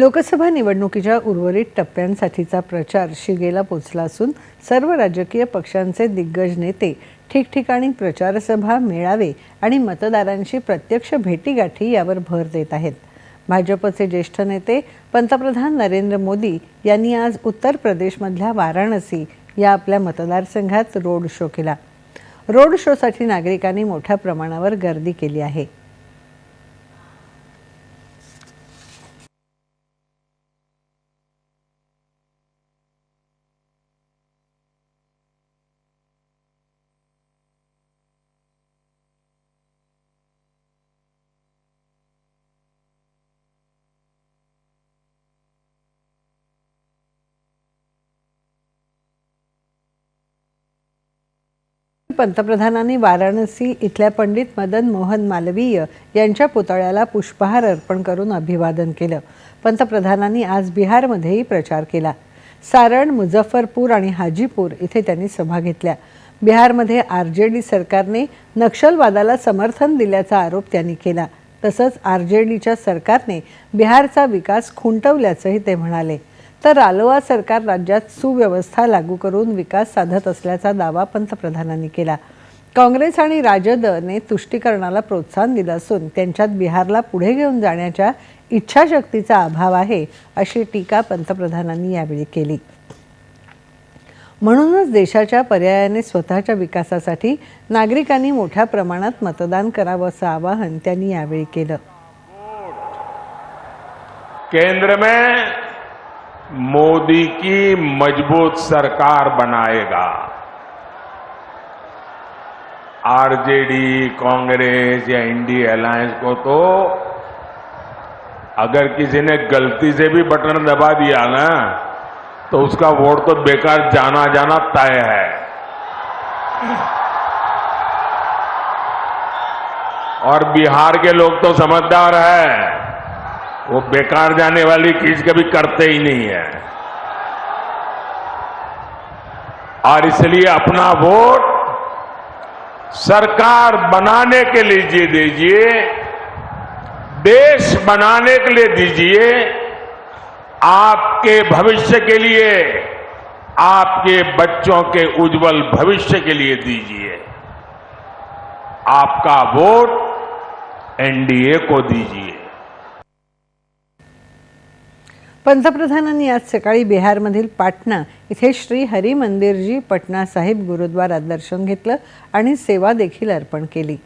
लोकसभा निवडणुकीच्या उर्वरित टप्प्यांसाठीचा प्रचार शिगेला पोचला असून सर्व राजकीय पक्षांचे दिग्गज नेते ठिकठिकाणी प्रचारसभा मेळावे आणि मतदारांशी प्रत्यक्ष भेटीगाठी यावर भर देत आहेत. भाजपचे ज्येष्ठ नेते पंतप्रधान नरेंद्र मोदी यांनी आज उत्तर प्रदेशमधल्या वाराणसी या आपल्या मतदारसंघात रोड शो केला. रोड शोसाठी नागरिकांनी मोठ्या प्रमाणावर गर्दी केली आहे. पंतप्रधानांनी वाराणसी इथल्या पंडित मदन मोहन मालवीय यांच्या पुतळ्याला पुष्पहार अर्पण करून अभिवादन केलं. पंतप्रधानांनी आज बिहारमध्येही प्रचार केला. सारण मुझफ्फरपूर आणि हाजीपूर इथे त्यांनी सभा घेतल्या. बिहारमध्ये आर जे डी सरकारने नक्षलवादाला समर्थन दिल्याचा आरोप त्यांनी केला. तसंच आर जे डीच्या सरकारने बिहारचा विकास खुंटवल्याचंही ते म्हणाले. तर रालोआ सरकार राज्यात सुव्यवस्था लागू करून विकास साधत असल्याचा दावा पंतप्रधानांनी केला. काँग्रेस आणि राजदने तुष्टीकरणाला प्रोत्साहन दिलं असून त्यांच्यात बिहारला पुढे घेऊन जाण्याच्या इच्छाशक्तीचा अभाव आहे अशी टीका पंतप्रधानांनी यावेळी केली. म्हणूनच देशाच्या पर्यायाने स्वतःच्या विकासासाठी नागरिकांनी मोठ्या प्रमाणात मतदान करावं असं आवाहन त्यांनी यावेळी केलं. केंद्र में मोदी की मज़बूत सरकार बनाएगा। आरजेडी, कांग्रेस या इंडी अलायंस को तो अगर किसी ने गलती से भी बटन दबा दिया ना तो उसका वोट तो बेकार जाना जाना तय है। और बिहार के लोग तो समझदार है। वो बेकार जाने वाली चीज़ कभी करते ही नहीं है। और इसलिए अपना वोट सरकार बनाने के लिए दीजिए, देश बनाने के लिए दीजिए, आपके भविष्य के लिए, आपके बच्चों के उज्जवल भविष्य के लिए दीजिए। आपका वोट एनडीए को दीजिए। पंतप्रधानांनी आज सकाळी बिहारमधील पाटणा इथे श्री हरी मंदिरजी पटना साहिब गुरुद्वारात दर्शन घेतलं आणि सेवा देखील अर्पण केली.